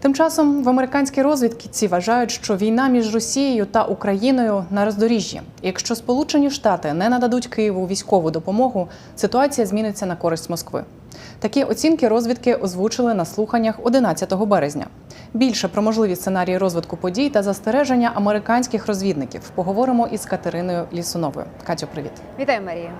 Тим часом в американській розвідці вважають, що війна між Росією та Україною на роздоріжжі. Якщо Сполучені Штати не нададуть Києву військову допомогу, ситуація зміниться на користь Москви. Такі оцінки розвідки озвучили на слуханнях 11 березня. Більше про можливі сценарії розвитку подій та застереження американських розвідників поговоримо із Катериною Лісуновою. Катю, привіт. Вітаю, Марія.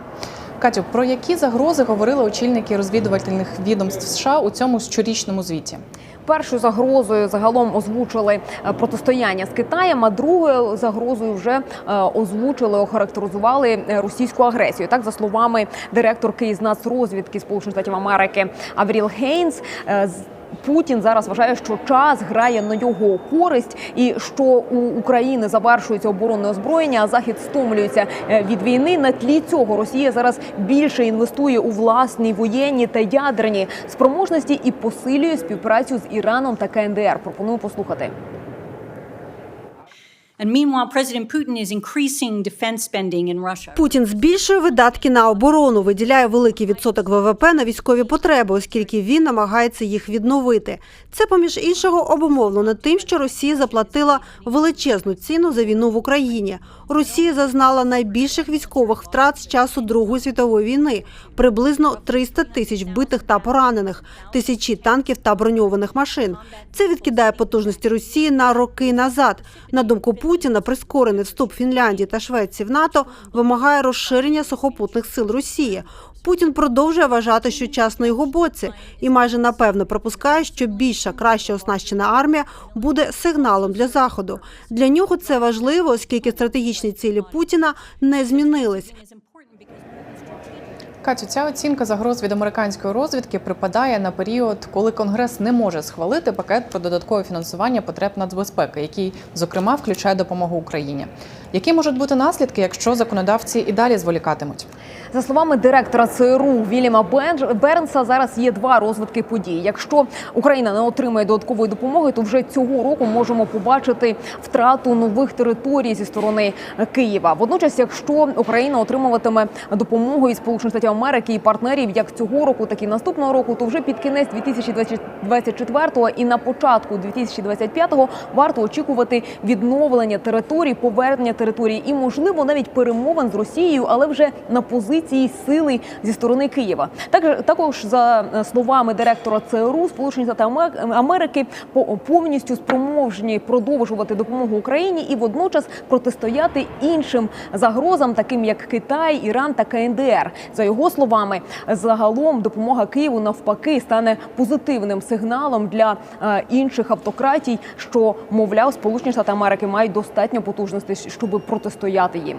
Катю, про які загрози говорили очільники розвідувальних відомств США у цьому щорічному звіті? Першою загрозою загалом озвучили е, протистояння з Китаєм, а другою загрозою вже е, озвучили, охарактеризували е, російську агресію. Так, за словами директорки із нацрозвідки Сполучених Штатів Америки Авріл Гейнс. Путін зараз вважає, що час грає на його користь, і що у України завершується оборонне озброєння, а захід стомлюється е, від війни. На тлі цього Росія зараз більше інвестує у власні воєнні та ядерні спроможності і посилює співпрацю з Іраном та КНДР. Пропоную послухати. Путін збільшує видатки на оборону, виділяє великий відсоток ВВП на військові потреби, оскільки він намагається їх відновити. Це, поміж іншого, обумовлено тим, що Росія заплатила величезну ціну за війну в Україні. Росія зазнала найбільших військових втрат з часу Другої світової війни приблизно 300 тисяч вбитих та поранених, тисячі танків та броньованих машин. Це відкидає потужності Росії на роки назад. На думку Путіна, прискорений вступ Фінляндії та Швеції в НАТО вимагає розширення сухопутних сил Росії. Путін продовжує вважати, що час на його боці, і майже напевно пропускає, що більша, краще оснащена армія буде сигналом для заходу. Для нього це важливо, оскільки стратегічні цілі Путіна не змінились. Катю, ця оцінка загроз від американської розвідки припадає на період, коли Конгрес не може схвалити пакет про додаткове фінансування потреб нацбезпеки, який, зокрема, включає допомогу Україні. Які можуть бути наслідки, якщо законодавці і далі зволікатимуть? За словами директора ЦРУ Вільяма Бернса, зараз є два розвитки подій. Якщо Україна не отримає додаткової допомоги, то вже цього року можемо побачити втрату нових територій зі сторони Києва. Водночас, якщо Україна отримуватиме допомогу із Сполучених Штатів Америки і партнерів як цього року, так і наступного року, то вже під кінець 2024 і на початку 2025 варто очікувати відновлення територій, повернення територій і, можливо, навіть перемовин з Росією, але вже на позиції сили зі сторони Києва. Так також за е, словами директора ЦРУ, Сполучені Штати Америки по- повністю спроможні продовжувати допомогу Україні і водночас протистояти іншим загрозам, таким як Китай, Іран та КНДР. За його словами, загалом допомога Києву навпаки стане позитивним сигналом для е, інших автократій, що мовляв, Сполучені Штати Америки мають достатньо потужностей, щоб протистояти їм.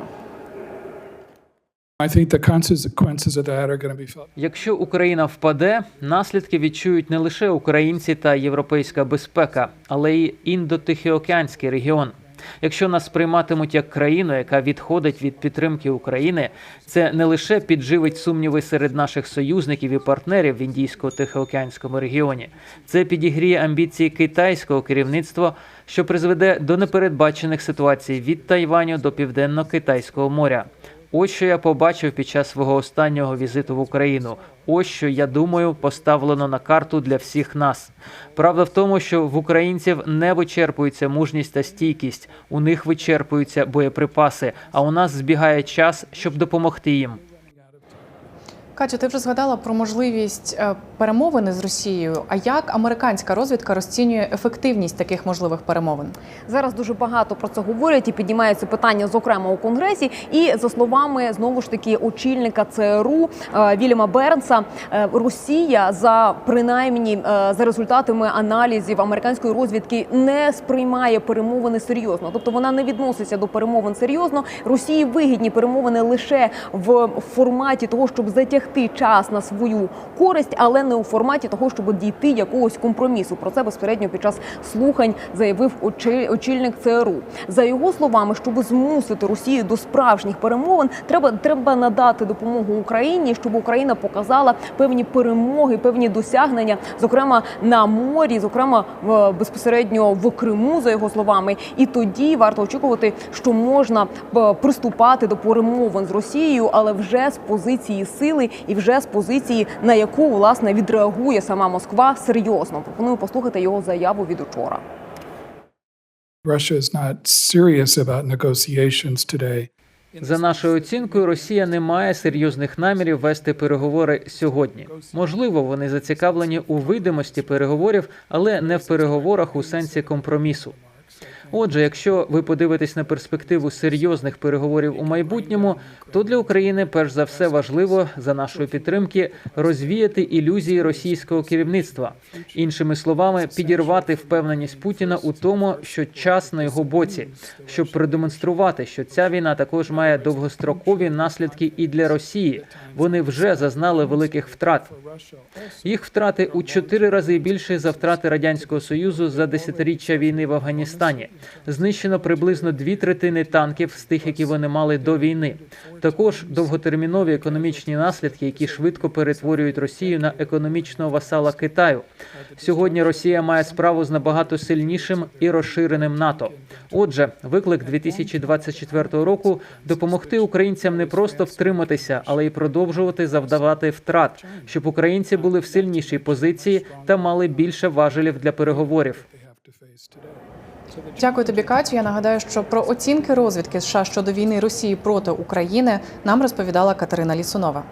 Якщо Україна впаде, наслідки відчують не лише українці та європейська безпека, але й індотихоокеанський регіон. Якщо нас сприйматимуть як країну, яка відходить від підтримки України, це не лише підживить сумніви серед наших союзників і партнерів в індійсько-тихоокеанському регіоні, це підігріє амбіції китайського керівництва, що призведе до непередбачених ситуацій від Тайваню до південно-китайського моря. Ось що я побачив під час свого останнього візиту в Україну. Ось що я думаю, поставлено на карту для всіх нас. Правда в тому, що в українців не вичерпується мужність та стійкість, у них вичерпуються боєприпаси, а у нас збігає час, щоб допомогти їм. Катю, ти вже згадала про можливість е, перемовини з Росією. А як американська розвідка розцінює ефективність таких можливих перемовин? Зараз дуже багато про це говорять і піднімаються питання, зокрема у конгресі. І за словами знову ж таки очільника ЦРУ е, Вільяма Бернса, е, Росія за принаймні за результатами аналізів американської розвідки не сприймає перемовини серйозно, тобто вона не відноситься до перемовин серйозно. Росії вигідні перемовини лише в форматі того, щоб затягти час на свою користь, але не у форматі того, щоб дійти якогось компромісу. Про це безпередньо під час слухань заявив очі- очільник ЦРУ. За його словами, щоб змусити Росію до справжніх перемовин, треба треба надати допомогу Україні, щоб Україна показала певні перемоги, певні досягнення, зокрема на морі, зокрема в безпосередньо в Криму, за його словами. І тоді варто очікувати, що можна е, приступати до перемовин з Росією, але вже з позиції сили і вже з позиції, на яку власне відреагує сама Москва серйозно. Пропоную послухати його заяву від учора. Russia is not serious about negotiations today. За нашою оцінкою, Росія не має серйозних намірів вести переговори сьогодні. Можливо, вони зацікавлені у видимості переговорів, але не в переговорах у сенсі компромісу. Отже, якщо ви подивитесь на перспективу серйозних переговорів у майбутньому, то для України перш за все важливо за нашої підтримки розвіяти ілюзії російського керівництва, іншими словами, підірвати впевненість Путіна у тому, що час на його боці, щоб продемонструвати, що ця війна також має довгострокові наслідки і для Росії. Вони вже зазнали великих втрат. Їх втрати у чотири рази більше за втрати радянського союзу за десятиріччя війни в Афганістані. Знищено приблизно дві третини танків з тих, які вони мали до війни. Також довготермінові економічні наслідки, які швидко перетворюють Росію на економічного васала Китаю. Сьогодні Росія має справу з набагато сильнішим і розширеним НАТО. Отже, виклик 2024 року допомогти українцям не просто втриматися, але й продовжувати завдавати втрат, щоб українці були в сильнішій позиції та мали більше важелів для переговорів. Дякую тобі, Катю. Я нагадаю, що про оцінки розвідки США щодо війни Росії проти України нам розповідала Катерина Лісунова.